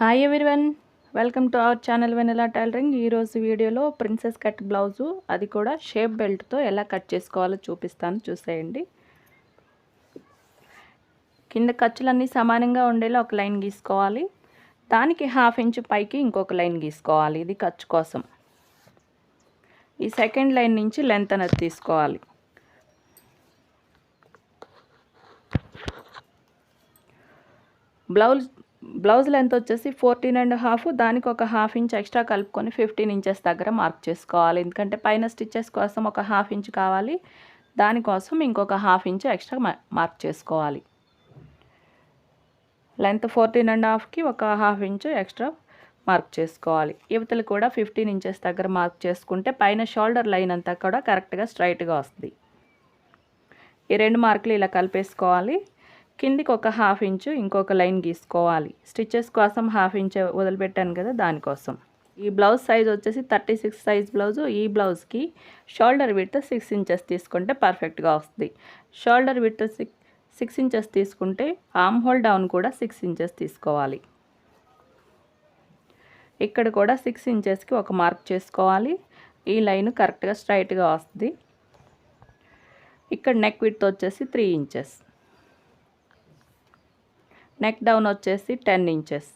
Hi everyone welcome to our channel Vennela tailoring ఈరోజు వీడియోలో princess cut blouse అది కూడా షేప్ బెల్ట్తో ఎలా కట్ చేసుకోవాలో చూపిస్తాను చూసేయండి. కింద ఖర్చులన్నీ సమానంగా ఉండేలా ఒక లైన్ గీసుకోవాలి. దానికి హాఫ్ ఇంచ్ పైకి ఇంకొక లైన్ గీసుకోవాలి ఇది ఖర్చు కోసం. ఈ సెకండ్ లైన్ నుంచి లెంత్ అనేది తీసుకోవాలి. బ్లౌజ్ బ్లౌజ్ లెంత్ వచ్చేసి ఫోర్టీన్ అండ్ హాఫ్ దానికి ఒక హాఫ్ ఇంచ్ ఎక్స్ట్రా కలుపుకొని ఫిఫ్టీన్ ఇంచెస్ దగ్గర మార్క్ చేసుకోవాలి. ఎందుకంటే పైన స్టిచ్చెస్ కోసం ఒక హాఫ్ ఇంచ్ కావాలి. దానికోసం ఇంకొక హాఫ్ ఇంచ్ ఎక్స్ట్రా మార్క్ చేసుకోవాలి. లెంత్ ఫోర్టీన్ అండ్ హాఫ్కి ఒక హాఫ్ ఇంచ్ ఎక్స్ట్రా మార్క్ చేసుకోవాలి. యువతలు కూడా ఫిఫ్టీన్ ఇంచెస్ దగ్గర మార్క్ చేసుకుంటే పైన షోల్డర్ లైన్ అంతా కూడా కరెక్ట్గా స్ట్రైట్గా వస్తుంది. ఈ రెండు మార్కులు ఇలా కలిపేసుకోవాలి. కిందికి ఒక హాఫ్ ఇంచు ఇంకొక లైన్ గీసుకోవాలి. స్టిచ్చెస్ కోసం హాఫ్ ఇంచ్ వదిలిపెట్టాను కదా దానికోసం. ఈ బ్లౌజ్ సైజ్ వచ్చేసి థర్టీ సిక్స్ సైజ్ బ్లౌజు. ఈ బ్లౌజ్కి షోల్డర్ విత్ సిక్స్ ఇంచెస్ తీసుకుంటే పర్ఫెక్ట్గా వస్తుంది. Shoulder width six six inches తీసుకుంటే ఆమ్ హోల్ డౌన్ కూడా సిక్స్ ఇంచెస్ తీసుకోవాలి. ఇక్కడ కూడా సిక్స్ ఇంచెస్కి ఒక మార్క్ చేసుకోవాలి. ఈ లైన్ కరెక్ట్గా స్ట్రైట్గా వస్తుంది. ఇక్కడ నెక్ విత్ వచ్చేసి త్రీ ఇంచెస్. నెక్ డౌన్ వచ్చేసి టెన్ ఇంచెస్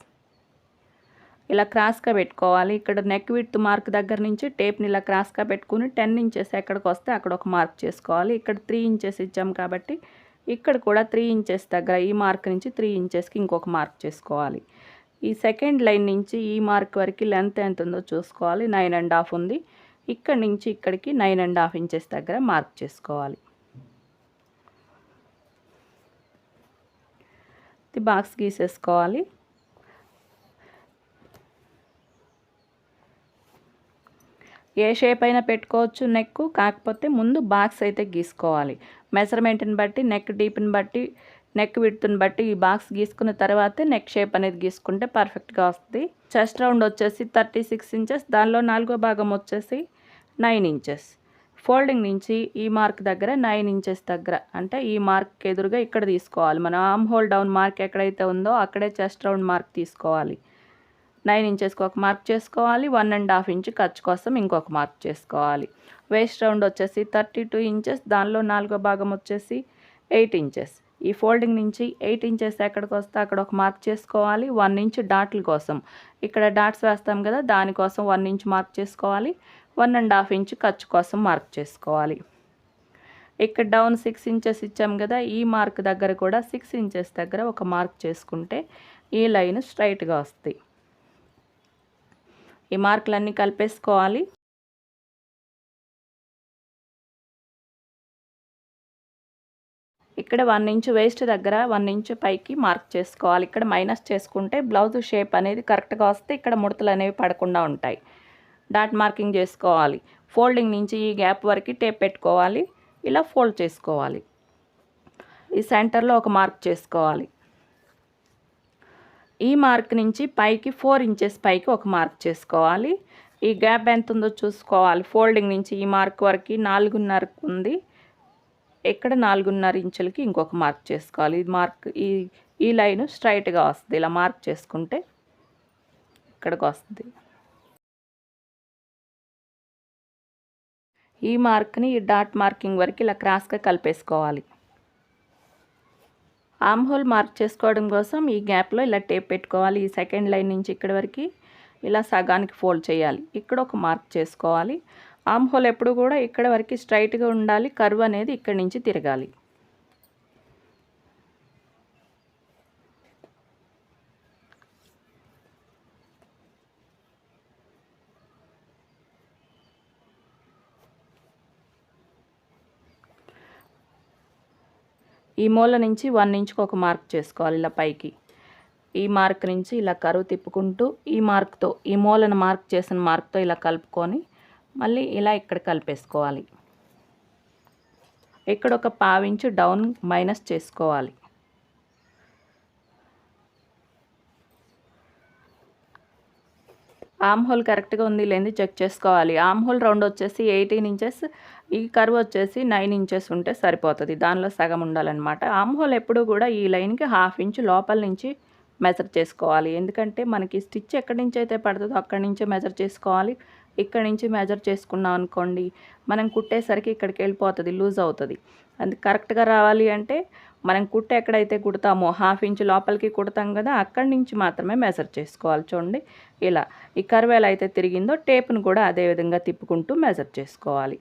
ఇలా క్రాస్గా పెట్టుకోవాలి. ఇక్కడ నెక్ విత్ మార్క్ దగ్గర నుంచి టేప్ని ఇలా క్రాస్గా పెట్టుకుని టెన్ ఇంచెస్ ఎక్కడికి వస్తే అక్కడ ఒక మార్క్ చేసుకోవాలి. ఇక్కడ త్రీ ఇంచెస్ ఇచ్చాం కాబట్టి ఇక్కడ కూడా త్రీ ఇంచెస్ దగ్గర ఈ మార్క్ నుంచి త్రీ ఇంచెస్కి ఇంకొక మార్క్ చేసుకోవాలి. ఈ సెకండ్ లైన్ నుంచి ఈ మార్క్ వరకు లెంత్ ఎంత ఉందో చూసుకోవాలి. నైన్ అండ్ హాఫ్ ఉంది. ఇక్కడ నుంచి ఇక్కడికి నైన్ అండ్ హాఫ్ ఇంచెస్ దగ్గర మార్క్ చేసుకోవాలి. ఇది బాక్స్ గీసేసుకోవాలి. ఏ షేప్ అయినా పెట్టుకోవచ్చు నెక్ కాకపోతే ముందు బాక్స్ అయితే గీసుకోవాలి. మెజర్మెంట్ని బట్టి నెక్ డీప్ని బట్టి నెక్ విడుతుని బట్టి ఈ బాక్స్ గీసుకున్న తర్వాతే నెక్ షేప్ అనేది గీసుకుంటే పర్ఫెక్ట్గా వస్తుంది. చెస్ట్ రౌండ్ వచ్చేసి థర్టీ సిక్స్ ఇంచెస్ దానిలో నాలుగో భాగం వచ్చేసి నైన్ ఇంచెస్. ఫోల్డింగ్ నుంచి ఈ మార్క్ దగ్గర నైన్ ఇంచెస్ దగ్గర. అంటే ఈ మార్క్ ఎదురుగా ఇక్కడ తీసుకోవాలి. మన ఆమ్ హోల్ డౌన్ మార్క్ ఎక్కడైతే ఉందో అక్కడే చెస్ట్ రౌండ్ మార్క్ తీసుకోవాలి. నైన్ ఇంచెస్కి ఒక మార్క్ చేసుకోవాలి. వన్ అండ్ హాఫ్ ఇంచ్ ఖర్చు కోసం ఇంకొక మార్క్ చేసుకోవాలి. వేస్ట్ రౌండ్ వచ్చేసి థర్టీ టూ ఇంచెస్. దానిలో నాలుగో భాగం వచ్చేసి ఎయిట్ ఇంచెస్. ఈ ఫోల్డింగ్ నుంచి ఎయిట్ ఇంచెస్ ఎక్కడికి వస్తే అక్కడ ఒక మార్క్ చేసుకోవాలి. వన్ ఇంచ్ డాట్ల కోసం. ఇక్కడ డాట్స్ వేస్తాం కదా దానికోసం వన్ ఇంచ్ మార్క్ చేసుకోవాలి. వన్ అండ్ హాఫ్ ఇంచ్ ఖర్చు కోసం మార్క్ చేసుకోవాలి. ఇక్కడ డౌన్ సిక్స్ ఇంచెస్ ఇచ్చాం కదా ఈ మార్క్ దగ్గర కూడా సిక్స్ ఇంచెస్ దగ్గర ఒక మార్క్ చేసుకుంటే ఈ లైన్ స్ట్రైట్గా వస్తాయి. ఈ మార్కులన్నీ కలిపేసుకోవాలి. ఇక్కడ వన్ ఇంచ్ వేస్ట్ దగ్గర వన్ ఇంచ్ పైకి మార్క్ చేసుకోవాలి. ఇక్కడ మైనస్ చేసుకుంటే బ్లౌజ్ షేప్ అనేది కరెక్ట్గా వస్తే ఇక్కడ ముడతలు అనేవి పడకుండా ఉంటాయి. డాట్ మార్కింగ్ చేసుకోవాలి. ఫోల్డింగ్ నుంచి ఈ గ్యాప్ వరకు టేప్ పెట్టుకోవాలి. ఇలా ఫోల్డ్ చేసుకోవాలి. ఈ సెంటర్లో ఒక మార్క్ చేసుకోవాలి. ఈ మార్క్ నుంచి పైకి ఫోర్ ఇంచెస్ పైకి ఒక మార్క్ చేసుకోవాలి. ఈ గ్యాప్ ఎంత ఉందో చూసుకోవాలి. ఫోల్డింగ్ నుంచి ఈ మార్క్ వరకు నాలుగున్నర ఉంది. ఎక్కడ నాలుగున్నర ఇంచులకి ఇంకొక మార్క్ చేసుకోవాలి. ఈ మార్క్ ఈ ఈ లైన్ స్ట్రైట్గా వస్తుంది. ఇలా మార్క్ చేసుకుంటే ఇక్కడికి వస్తుంది. ఈ మార్క్ని ఈ డాట్ మార్కింగ్ వరకు ఇలా క్రాస్గా కలిపేసుకోవాలి. ఆమ్ హోల్ మార్క్ చేసుకోవడం కోసం ఈ గ్యాప్లో ఇలా టేప్ పెట్టుకోవాలి. ఈ సెకండ్ లైన్ నుంచి ఇక్కడి వరకు ఇలా సగానికి ఫోల్డ్ చేయాలి. ఇక్కడ ఒక మార్క్ చేసుకోవాలి. ఆమ్ హోల్ ఎప్పుడు కూడా ఇక్కడ వరకు స్ట్రైట్గా ఉండాలి. కర్వ్ అనేది ఇక్కడి నుంచి తిరగాలి. ఈ మూల నుంచి వన్ ఇంచ్కి ఒక మార్క్ చేసుకోవాలి ఇలా పైకి. ఈ మార్క్ నుంచి ఇలా కరువు తిప్పుకుంటూ ఈ మార్క్తో ఈ మూలను మార్క్ చేసిన మార్క్తో ఇలా కలుపుకొని మళ్ళీ ఇలా ఇక్కడ కలిపేసుకోవాలి. ఇక్కడ ఒక పావించు డౌన్ మైనస్ చేసుకోవాలి. ఆమ్ హోల్ కరెక్ట్గా ఉంది లేని చెక్ చేసుకోవాలి. ఆమ్ హోల్ రౌండ్ వచ్చేసి ఎయిటీన్ ఇంచెస్ ఈ కర్వ్ వచ్చేసి నైన్ ఇంచెస్ ఉంటే సరిపోతుంది. దానిలో సగం ఉండాలన్నమాట. ఆమ్ హోల్ ఎప్పుడు కూడా ఈ లైన్కి హాఫ్ ఇంచ్ లోపల నుంచి మెజర్ చేసుకోవాలి. ఎందుకంటే మనకి స్టిచ్ ఎక్కడి నుంచి అయితే పడుతుందో అక్కడి నుంచే మెజర్ చేసుకోవాలి. ఇక్కడి నుంచి మెజర్ చేసుకున్నాం అనుకోండి మనం కుట్టేసరికి ఇక్కడికి వెళ్ళిపోతుంది లూజ్ అవుతుంది. అది కరెక్ట్గా రావాలి అంటే మనం కుట్ట ఎక్కడైతే కుడతామో హాఫ్ ఇంచ్ లోపలికి కుడతాం కదా అక్కడి నుంచి మాత్రమే మెజర్ చేసుకోవాలి చూడండి. ఇలా ఈ కర్వేలు అయితే తిరిగిందో టేప్ను కూడా అదే విధంగా తిప్పుకుంటూ మెజర్ చేసుకోవాలి.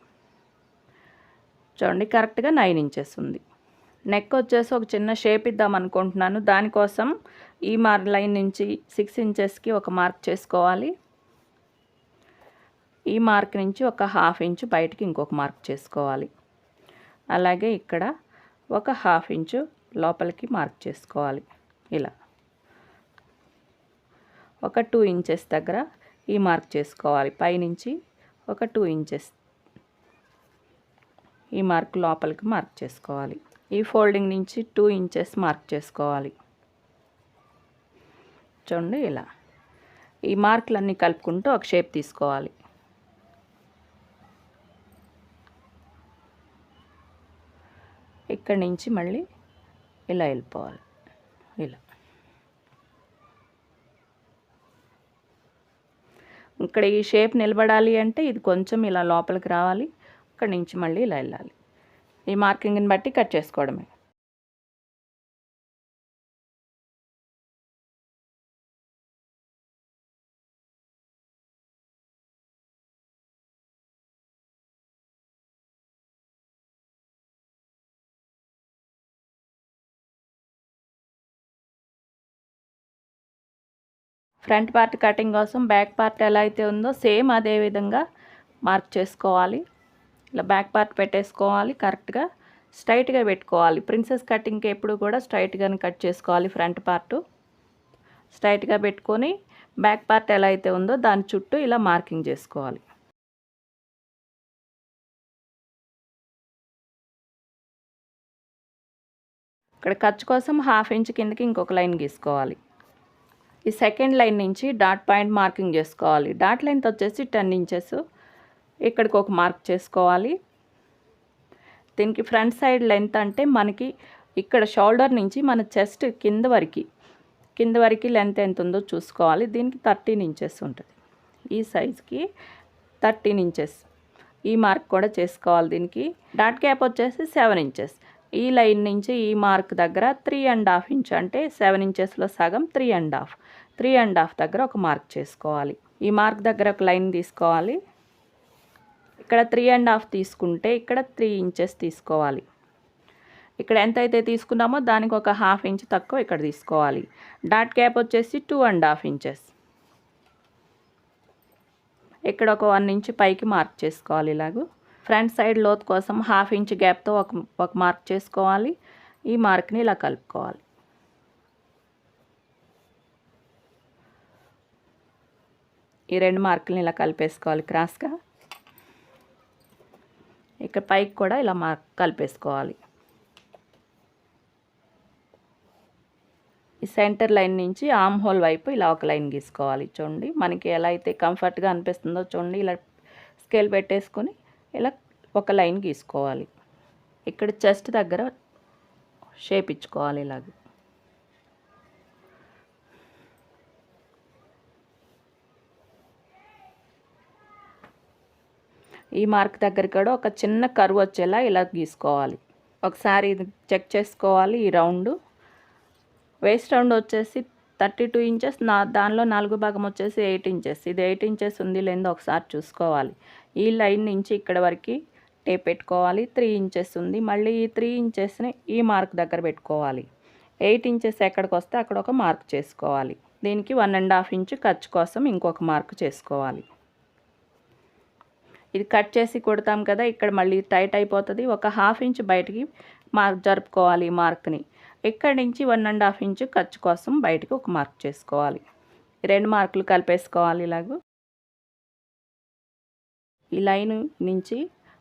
చూడండి కరెక్ట్గా నైన్ ఇంచెస్ ఉంది. నెక్ వచ్చేసి ఒక చిన్న షేప్ ఇద్దాం అనుకుంటున్నాను. దానికోసం ఈ మార్ లైన్ నుంచి సిక్స్ ఇంచెస్కి ఒక మార్క్ చేసుకోవాలి. ఈ మార్క్ నుంచి ఒక హాఫ్ ఇంచు బయటికి ఇంకొక మార్క్ చేసుకోవాలి. అలాగే ఇక్కడ ఒక హాఫ్ ఇంచు లోపలికి మార్క్ చేసుకోవాలి. ఇలా. ఒక టూ ఇంచెస్ దగ్గర ఈ మార్క్ చేసుకోవాలి. పైనుంచి ఒక టూ ఇంచెస్ ఈ మార్క్ లోపలికి మార్క్ చేసుకోవాలి. ఈ ఫోల్డింగ్ నుంచి టూ ఇంచెస్ మార్క్ చేసుకోవాలి. చూడండి ఇలా. ఈ మార్కులన్నీ కలుపుకుంటూ ఒక షేప్ తీసుకోవాలి. ఇక్కడి నుంచి మళ్ళీ ఇలా వెళ్ళిపోవాలి. ఇలా. ఇక్కడ ఈ షేప్ నిలబడాలి అంటే ఇది కొంచెం ఇలా లోపలికి రావాలి. అక్కడి నుంచి మళ్ళీ ఇలా వెళ్ళాలి. ఈ మార్కింగ్ని బట్టి కట్ చేసుకోవడమే. ఫ్రంట్ పార్ట్ కటింగ్ కోసం బ్యాక్ పార్ట్ ఎలా అయితే ఉందో సేమ్ అదే విధంగా మార్క్ చేసుకోవాలి. ఇలా బ్యాక్ పార్ట్ పెట్టేసుకోవాలి కరెక్ట్గా. స్ట్రైట్గా పెట్టుకోవాలి. ప్రిన్సెస్ కటింగ్కి ఎప్పుడు కూడా స్ట్రైట్గానే కట్ చేసుకోవాలి ఫ్రంట్ పార్ట్. స్ట్రైట్గా పెట్టుకొని బ్యాక్ పార్ట్ ఎలా అయితే ఉందో దాని చుట్టూ ఇలా మార్కింగ్ చేసుకోవాలి. ఇక్కడ ఖర్చు కోసం హాఫ్ ఇంచ్ కిందకి ఇంకొక లైన్ గీసుకోవాలి. ఈ సెకండ్ లైన్ నుంచి డాట్ పాయింట్ మార్కింగ్ చేసుకోవాలి. డాట్ లైన్తో వచ్చేసి టెన్ ఇంచెస్. ఇక్కడికి ఒక మార్క్ చేసుకోవాలి. దీనికి ఫ్రంట్ సైడ్ లెంత్ అంటే మనకి ఇక్కడ షోల్డర్ నుంచి మన చెస్ట్ కింద వరకు కింద వరకు లెంత్ ఎంత ఉందో చూసుకోవాలి. దీనికి థర్టీన్ ఇంచెస్ ఉంటుంది. ఈ సైజ్కి థర్టీన్ ఇంచెస్. ఈ మార్క్ కూడా చేసుకోవాలి దీనికి. డాట్ క్యాప్ వచ్చేసి సెవెన్ ఇంచెస్. ఈ లైన్ నుంచి ఈ మార్క్ దగ్గర త్రీ అండ్ హాఫ్ ఇంచ్ అంటే సెవెన్ ఇంచెస్లో సగం three and half. Three and half దగ్గర ఒక మార్క్ చేసుకోవాలి. ఈ మార్క్ దగ్గర ఒక లైన్ తీసుకోవాలి. ఇక్కడ త్రీ అండ్ హాఫ్ తీసుకుంటే ఇక్కడ త్రీ ఇంచెస్ తీసుకోవాలి. ఇక్కడ ఎంత అయితే తీసుకున్నామో దానికి ఒక హాఫ్ ఇంచ్ తక్కువ ఇక్కడ తీసుకోవాలి. డాట్ క్యాప్ వచ్చేసి టూ అండ్ హాఫ్ ఇంచెస్. ఇక్కడ ఒక వన్ ఇంచ్ పైకి మార్క్ చేసుకోవాలి ఇలాగూ. ఫ్రంట్ సైడ్ లోత్ కోసం హాఫ్ ఇంచ్ గ్యాప్తో ఒక ఒక మార్క్ చేసుకోవాలి. ఈ మార్క్ని ఇలా కలుపుకోవాలి. ఈ రెండు మార్కులను ఇలా కలిపేసుకోవాలి క్రాస్గా. ఇక్కడ పైకి కూడా ఇలా మార్క్ కలిపేసుకోవాలి. ఈ సెంటర్ లైన్ నుంచి ఆమ్ హోల్ వైపు ఇలా ఒక లైన్ గీసుకోవాలి చూడండి. మనకి ఎలా అయితే కంఫర్ట్గా అనిపిస్తుందో చూడండి. ఇలా స్కేల్ పెట్టేసుకొని ఇలా ఒక లైన్ గీసుకోవాలి. ఇక్కడ చెస్ట్ దగ్గర షేప్ ఇచ్చుకోవాలి ఇలాగే. ఈ మార్క్ దగ్గర కూడా ఒక చిన్న కరువు వచ్చేలా ఇలా గీసుకోవాలి. ఒకసారి ఇది చెక్ చేసుకోవాలి ఈ రౌండ్. వేస్ట్ రౌండ్ వచ్చేసి థర్టీ టూ ఇంచెస్ నా దానిలో నాలుగు భాగం వచ్చేసి ఎయిట్ ఇంచెస్. ఇది ఎయిట్ ఇంచెస్ ఉంది లేదో ఒకసారి చూసుకోవాలి. ఈ లైన్ నుంచి ఇక్కడ వరకు టేప్ పెట్టుకోవాలి. త్రీ ఇంచెస్ ఉంది. మళ్ళీ ఈ త్రీ ఇంచెస్ని ఈ మార్క్ దగ్గర పెట్టుకోవాలి. ఎయిట్ ఇంచెస్ ఎక్కడికి వస్తే అక్కడ ఒక మార్క్ చేసుకోవాలి. దీనికి వన్ అండ్ హాఫ్ ఇంచు ఖర్చు కోసం ఇంకొక మార్క్ చేసుకోవాలి. ఇది కట్ చేసి కుడతాం కదా ఇక్కడ మళ్ళీ టైట్ అయిపోతుంది. ఒక హాఫ్ ఇంచ్ బయటికి మార్క్ జరుపుకోవాలి ఈ మార్క్ని. ఇక్కడి నుంచి వన్ అండ్ హాఫ్ ఇంచు ఖర్చు కోసం బయటకు ఒక మార్క్ చేసుకోవాలి. రెండు మార్కులు కలిపేసుకోవాలి ఇలాగూ. ఈ లైన్ నుంచి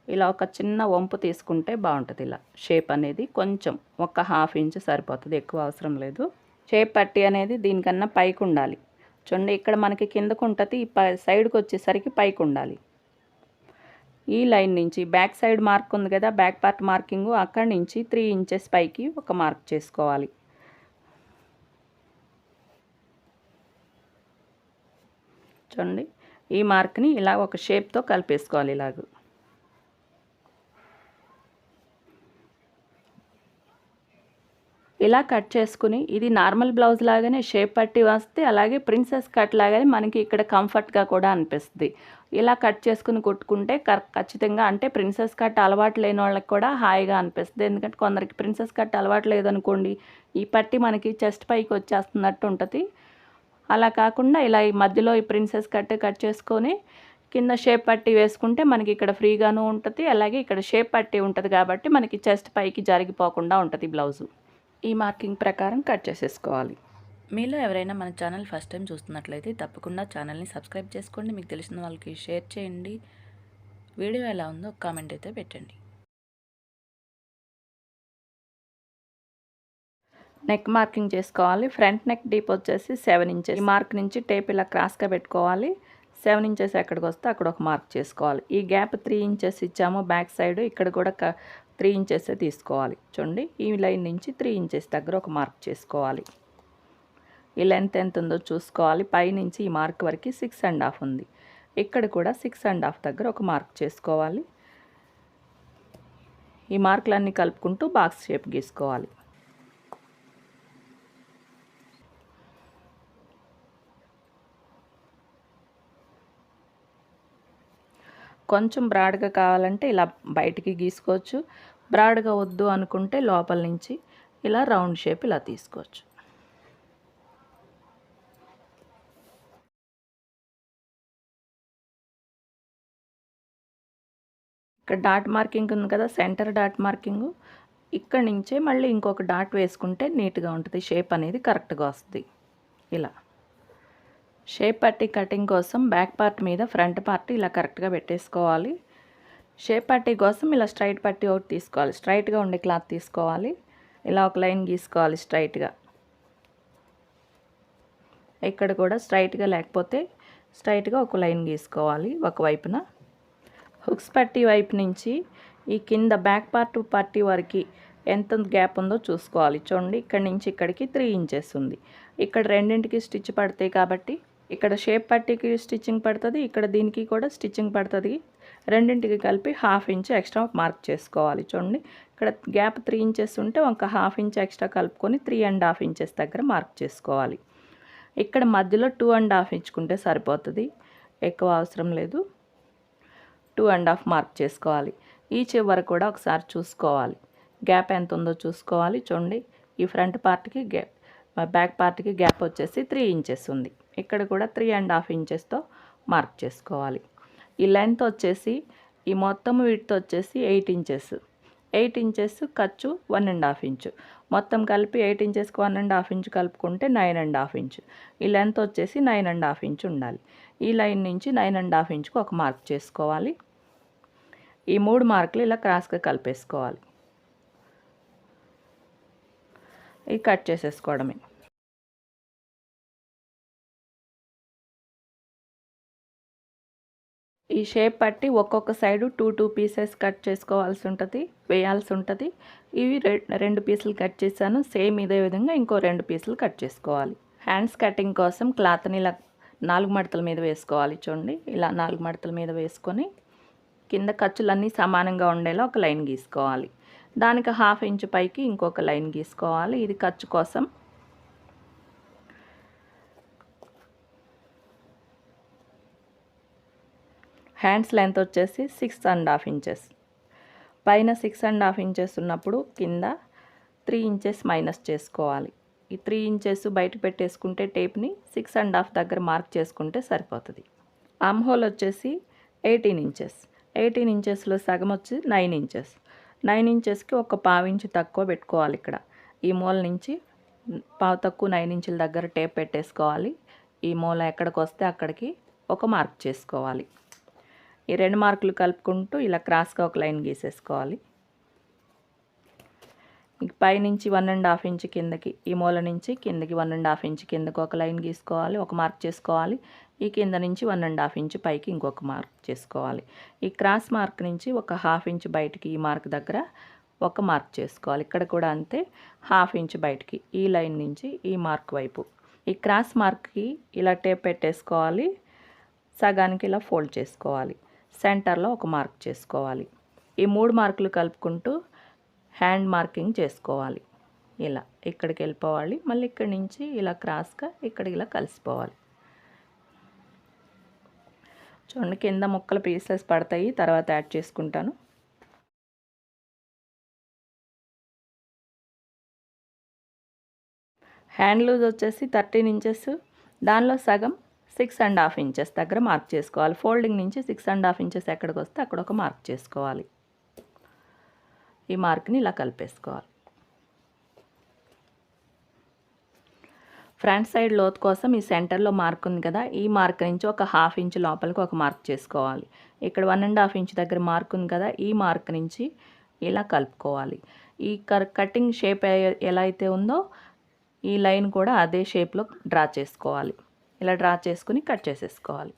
ఇలా ఒక చిన్న వంపు తీసుకుంటే బాగుంటుంది ఇలా. షేప్ అనేది కొంచెం ఒక హాఫ్ ఇంచ్ సరిపోతుంది ఎక్కువ అవసరం లేదు. షేప్ పట్టి అనేది దీనికన్నా పైకి ఉండాలి చూడండి ఇక్కడ మనకి కిందకు ఉంటుంది ఈ పై సైడ్కి వచ్చేసరికి పైకి ఉండాలి ఈ లైన్ నుంచి బ్యాక్ సైడ్ మార్క్ ఉంది కదా బ్యాక్ పార్ట్ మార్కింగ్ అక్కడి నుంచి త్రీ ఇంచెస్ పైకి ఒక మార్క్ చేసుకోవాలి. చూడండి ఈ మార్క్ని ఇలా ఒక షేప్తో కలిపేసుకోవాలి ఇలాగ. ఇలా కట్ చేసుకుని ఇది నార్మల్ బ్లౌజ్ లాగానే షేప్ పట్టి వస్తే అలాగే ప్రిన్సెస్ కట్ లాగానే మనకి ఇక్కడ కంఫర్ట్గా కూడా అనిపిస్తుంది. ఇలా కట్ చేసుకుని కుట్టుకుంటే ఖచ్చితంగా అంటే ప్రిన్సెస్ కట్ అలవాటు లేని వాళ్ళకి కూడా హాయిగా అనిపిస్తుంది. ఎందుకంటే కొందరికి ప్రిన్సెస్ కట్ అలవాటు లేదనుకోండి ఈ పట్టి మనకి చెస్ట్ పైకి వచ్చేస్తున్నట్టు ఉంటుంది. అలా కాకుండా ఇలా ఈ మధ్యలో ఈ ప్రిన్సెస్ కట్ కట్ చేసుకొని కింద షేప్ పట్టి వేసుకుంటే మనకి ఇక్కడ ఫ్రీగాను ఉంటుంది అలాగే ఇక్కడ షేప్ పట్టి ఉంటుంది కాబట్టి మనకి చెస్ట్ పైకి జరిగిపోకుండా ఉంటుంది బ్లౌజు. ఈ మార్కింగ్ ప్రకారం కట్ చేసేసుకోవాలి. మీలో ఎవరైనా మన ఛానల్ ఫస్ట్ టైం చూస్తున్నట్లయితే తప్పకుండా ఛానల్ని సబ్స్క్రైబ్ చేసుకోండి. మీకు తెలిసిన వాళ్ళకి షేర్ చేయండి. వీడియో ఎలా ఉందో కామెంట్ అయితే పెట్టండి. నెక్ మార్కింగ్ చేసుకోవాలి. ఫ్రంట్ నెక్ డీప్ వచ్చేసి సెవెన్ ఇంచెస్. ఈ మార్క్ నుంచి టేప్ ఇలా క్రాస్గా పెట్టుకోవాలి. సెవెన్ ఇంచెస్ ఎక్కడికి వస్తే అక్కడ ఒక మార్క్ చేసుకోవాలి. ఈ గ్యాప్ త్రీ ఇంచెస్ ఇచ్చాము బ్యాక్ సైడ్. ఇక్కడ కూడా త్రీ ఇంచెస్ తీసుకోవాలి. చూడండి ఈ లైన్ నుంచి త్రీ ఇంచెస్ దగ్గర ఒక మార్క్ చేసుకోవాలి. ఈ లెంత్ ఎంత ఉందో చూసుకోవాలి. పైనుంచి ఈ మార్క్ వరకు సిక్స్ అండ్ హాఫ్ ఉంది. ఇక్కడ కూడా సిక్స్ అండ్ హాఫ్ దగ్గర ఒక మార్క్ చేసుకోవాలి. ఈ మార్కులన్నీ కలుపుకుంటూ బాక్స్ షేప్ గీసుకోవాలి. కొంచెం బ్రాడ్గా కావాలంటే ఇలా బయటికి గీసుకోవచ్చు. బ్రాడ్గా వద్దు అనుకుంటే లోపల నుంచి ఇలా రౌండ్ షేప్ ఇలా తీసుకోవచ్చు. ఇక్కడ డాట్ మార్కింగ్ ఉంది కదా సెంటర్ డాట్ మార్కింగ్. ఇక్కడ నుంచే మళ్ళీ ఇంకొక డాట్ వేసుకుంటే నీట్గా ఉంటుంది షేప్ అనేది కరెక్ట్గా వస్తుంది. ఇలా. షేప్ పట్టి కటింగ్ కోసం బ్యాక్ పార్ట్ మీద ఫ్రంట్ పార్ట్ ఇలా కరెక్ట్గా పెట్టేసుకోవాలి. షేప్ పట్టి కోసం ఇలా స్ట్రైట్ పట్టి ఒకటి తీసుకోవాలి. స్ట్రైట్గా ఉండే క్లాత్ తీసుకోవాలి. ఇలా ఒక లైన్ గీసుకోవాలి స్ట్రైట్గా. ఇక్కడ కూడా స్ట్రైట్గా లేకపోతే స్ట్రైట్గా ఒక లైన్ గీసుకోవాలి ఒకవైపున హుక్స్ పట్టి వైపు నుంచి ఈ కింద బ్యాక్ పార్ట్ పట్టి వరకు ఎంత గ్యాప్ ఉందో చూసుకోవాలి. చూడండి ఇక్కడ నుంచి ఇక్కడికి త్రీ ఇంచెస్ ఉంది. ఇక్కడ రెండింటికి స్టిచ్ పడతాయి కాబట్టి ఇక్కడ షేప్ పట్టీకి స్టిచ్చింగ్ పడుతుంది ఇక్కడ దీనికి కూడా స్టిచ్చింగ్ పడుతుంది. రెండింటికి కలిపి హాఫ్ ఇంచ్ ఎక్స్ట్రా మార్క్ చేసుకోవాలి. చూడండి ఇక్కడ గ్యాప్ త్రీ ఇంచెస్ ఉంటే ఒక హాఫ్ ఇంచ్ ఎక్స్ట్రా కలుపుకొని త్రీ అండ్ హాఫ్ ఇంచెస్ దగ్గర మార్క్ చేసుకోవాలి. ఇక్కడ మధ్యలో టూ అండ్ హాఫ్ ఇంచుకుంటే సరిపోతుంది. ఎక్కువ అవసరం లేదు. టూ అండ్ హాఫ్ మార్క్ చేసుకోవాలి. ఈ చివర కూడా ఒకసారి చూసుకోవాలి. గ్యాప్ ఎంత ఉందో చూసుకోవాలి చూడండి. ఈ ఫ్రంట్ పార్ట్కి గ్యాప్ బ్యాక్ పార్ట్కి గ్యాప్ వచ్చేసి త్రీ ఇంచెస్ ఉంది. ఇక్కడ కూడా త్రీ అండ్ హాఫ్ ఇంచెస్తో మార్క్ చేసుకోవాలి. ఈ లెంత్ వచ్చేసి ఈ మొత్తం వీటితో వచ్చేసి ఎయిట్ ఇంచెస్ ఎయిట్ ఇంచెస్ ఖర్చు వన్ అండ్ హాఫ్ ఇంచు. మొత్తం కలిపి ఎయిట్ ఇంచెస్కి వన్ అండ్ హాఫ్ ఇంచు కలుపుకుంటే నైన్ అండ్ హాఫ్ ఇంచు. ఈ లెంత్ వచ్చేసి నైన్ అండ్ హాఫ్ ఇంచు ఉండాలి. ఈ లైన్ నుంచి నైన్ అండ్ హాఫ్ ఇంచుకు ఒక మార్క్ చేసుకోవాలి. ఈ మూడు మార్కులు ఇలా క్రాస్గా కలిపేసుకోవాలి. ఇది కట్ చేసేసుకోవడమే. ఈ షేప్ పట్టి ఒక్కొక్క side two two pieces cut చేసుకోవాల్సి ఉంటుంది వేయాల్సి ఉంటుంది. ఇవి రెండు పీసులు కట్ చేశాను సేమ్ ఇదే విధంగా ఇంకో రెండు పీసులు కట్ చేసుకోవాలి. హ్యాండ్స్ కటింగ్ కోసం క్లాత్ని ఇలా నాలుగు మడతల మీద వేసుకోవాలి చూడండి. ఇలా నాలుగు మడతల మీద వేసుకొని కింద ఖర్చులన్నీ సమానంగా ఉండేలా ఒక లైన్ గీసుకోవాలి. దానికి హాఫ్ ఇంచ్ పైకి ఇంకొక లైన్ గీసుకోవాలి. ఇది ఖర్చు కోసం హ్యాండ్స్ లెంత్ వచ్చేసి సిక్స్ అండ్ హాఫ్ ఇంచెస్. పైన సిక్స్ అండ్ హాఫ్ ఇంచెస్ ఉన్నప్పుడు కింద త్రీ ఇంచెస్ మైనస్ చేసుకోవాలి. ఈ త్రీ ఇంచెస్ బయట పెట్టేసుకుంటే టేప్ని సిక్స్ అండ్ హాఫ్ దగ్గర మార్క్ చేసుకుంటే సరిపోతుంది. ఆమ్ హోల్ వచ్చేసి ఎయిటీన్ ఇంచెస్. ఎయిటీన్ ఇంచెస్లో సగం వచ్చి నైన్ ఇంచెస్. నైన్ ఇంచెస్కి ఒక పావు ఇంచు తక్కువ పెట్టుకోవాలి ఇక్కడ. ఈ మూల నుంచి పావు తక్కువ నైన్ ఇంచుల దగ్గర టేప్ పెట్టేసుకోవాలి. ఈ మూల ఎక్కడికి వస్తే అక్కడికి ఒక మార్క్ చేసుకోవాలి. ఈ రెండు మార్కులు కలుపుకుంటూ ఇలా క్రాస్గా ఒక లైన్ గీసేసుకోవాలి. పైనుంచి వన్ అండ్ హాఫ్ ఇంచ్ కిందకి ఈ మూల నుంచి కిందకి వన్ అండ్ హాఫ్ ఇంచ్ కిందకి ఒక లైన్ గీసుకోవాలి ఒక మార్క్ చేసుకోవాలి. ఈ కింద నుంచి వన్ అండ్ హాఫ్ ఇంచ్ పైకి ఇంకొక మార్క్ చేసుకోవాలి. ఈ క్రాస్ మార్క్ నుంచి ఒక హాఫ్ ఇంచ్ బయటికి ఈ మార్క్ దగ్గర ఒక మార్క్ చేసుకోవాలి. ఇక్కడ కూడా అంతే హాఫ్ ఇంచ్ బయటికి ఈ లైన్ నుంచి ఈ మార్క్ వైపు. ఈ క్రాస్ మార్క్కి ఇలా టేప్ పెట్టేసుకోవాలి సగానికి ఇలా ఫోల్డ్ చేసుకోవాలి. సెంటర్లో ఒక మార్క్ చేసుకోవాలి. ఈ మూడు మార్కులు కలుపుకుంటూ హ్యాండ్ మార్కింగ్ చేసుకోవాలి. ఇలా ఇక్కడికి వెళ్ళిపోవాలి. మళ్ళీ ఇక్కడి నుంచి ఇలా క్రాస్గా ఇక్కడికి ఇలా కలిసిపోవాలి. చూడండి కింద ముక్కలు పీసెస్ పడతాయి. తర్వాత యాడ్ చేసుకుంటాను. హ్యాండ్ లూజ్ వచ్చేసి థర్టీన్ ఇంచెస్. దానిలో సగం సిక్స్ అండ్ హాఫ్ ఇంచెస్ దగ్గర మార్క్ చేసుకోవాలి. ఫోల్డింగ్ నుంచి సిక్స్ అండ్ హాఫ్ ఇంచెస్ ఎక్కడికి వస్తే అక్కడ ఒక మార్క్ చేసుకోవాలి. ఈ మార్క్ని ఇలా కలిపేసుకోవాలి. ఫ్రంట్ సైడ్ లోత్ కోసం ఈ సెంటర్లో మార్క్ ఉంది కదా ఈ మార్క్ నుంచి ఒక హాఫ్ ఇంచ్ లోపలికి ఒక మార్క్ చేసుకోవాలి. ఇక్కడ వన్ అండ్ హాఫ్ ఇంచ్ దగ్గర మార్క్ ఉంది కదా ఈ మార్క్ నుంచి ఇలా కలుపుకోవాలి. ఈ కర్ కటింగ్ షేప్ ఎలా అయితే ఉందో ఈ లైన్ కూడా అదే షేప్లో డ్రా చేసుకోవాలి. ఇలా డ్రా చేసుకుని కట్ చేసేసుకోవాలి.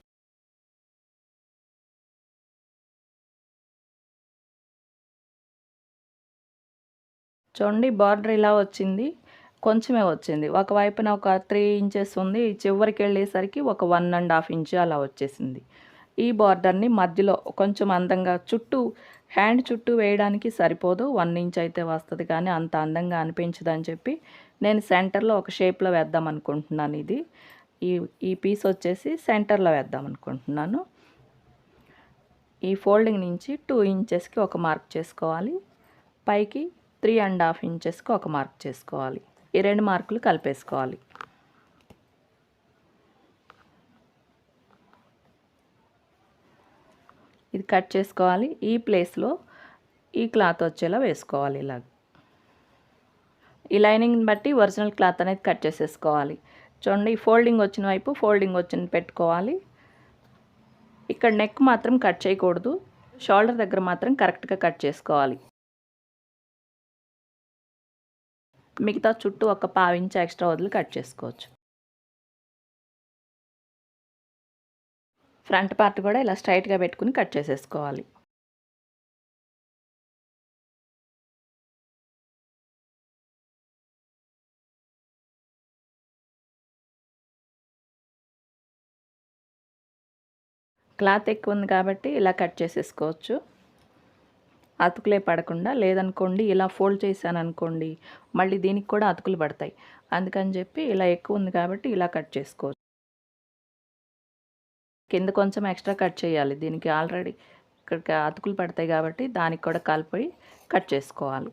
చూడండి బార్డర్ ఇలా వచ్చింది కొంచెమే వచ్చింది. ఒకవైపున ఒక త్రీ ఇంచెస్ ఉంది చివరికి వెళ్ళేసరికి ఒక వన్ అండ్ హాఫ్ ఇంచ్ అలా వచ్చేసింది. ఈ బార్డర్ని మధ్యలో కొంచెం అందంగా చుట్టూ హ్యాండ్ చుట్టూ వేయడానికి సరిపోదు. వన్ ఇంచ్ అయితే వస్తుంది కానీ అంత అందంగా అనిపించదని చెప్పి నేను సెంటర్లో ఒక షేప్లో వేద్దాం అనుకుంటున్నాను ఇది. ఈ ఈ పీస్ వచ్చేసి సెంటర్లో వేద్దాం అనుకుంటున్నాను. ఈ ఫోల్డింగ్ నుంచి టూ ఇంచెస్కి ఒక మార్క్ చేసుకోవాలి. పైకి త్రీ అండ్ హాఫ్ ఇంచెస్కి ఒక మార్క్ చేసుకోవాలి. ఈ రెండు మార్కులు కలిపేసుకోవాలి. ఇది కట్ చేసుకోవాలి. ఈ ప్లేస్లో ఈ క్లాత్ వచ్చేలా వేసుకోవాలి ఇలాగ. ఈ లైనింగ్ని బట్టి ఒరిజినల్ క్లాత్ అనేది కట్ చేసేసుకోవాలి. చూడండి ఈ ఫోల్డింగ్ వచ్చిన వైపు ఫోల్డింగ్ వచ్చిన పెట్టుకోవాలి. ఇక్కడ నెక్ మాత్రం కట్ చేయకూడదు. షోల్డర్ దగ్గర మాత్రం కరెక్ట్గా కట్ చేసుకోవాలి. మిగతా చుట్టూ ఒక పావించి ఎక్స్ట్రా వదిలి కట్ చేసుకోవచ్చు. ఫ్రంట్ పార్ట్ కూడా ఇలా స్ట్రైట్గా పెట్టుకుని కట్ చేసేసుకోవాలి. క్లాత్ ఎక్కువ ఉంది కాబట్టి ఇలా కట్ చేసేసుకోవచ్చు. అతుకులే పడకుండా లేదనుకోండి ఇలా ఫోల్డ్ చేశాను అనుకోండి మళ్ళీ దీనికి కూడా అతుకులు పడతాయి. అందుకని చెప్పి ఇలా ఎక్కువ ఉంది కాబట్టి ఇలా కట్ చేసుకోవచ్చు. కింద కొంచెం ఎక్స్ట్రా కట్ చేయాలి. దీనికి ఆల్రెడీ ఇక్కడికి అతుకులు పడతాయి కాబట్టి దానికి కూడా కలిపి కట్ చేసుకోవాలి.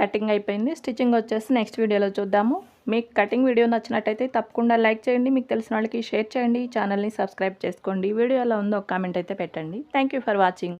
కటింగ్ అయిపోయింది. స్టిచ్చింగ్ వచ్చేసి నెక్స్ట్ వీడియోలో చూద్దాము. మీకు కటింగ్ వీడియో నచ్చినట్టయితే తప్పకుండా లైక్ చేయండి. మీకు తెలిసిన వాళ్ళకి షేర్ చేయండి. ఛానల్ని సబ్స్క్రైబ్ చేసుకోండి. వీడియో ఎలా ఉందో ఒక కామెంట్ అయితే పెట్టండి. Thank for watching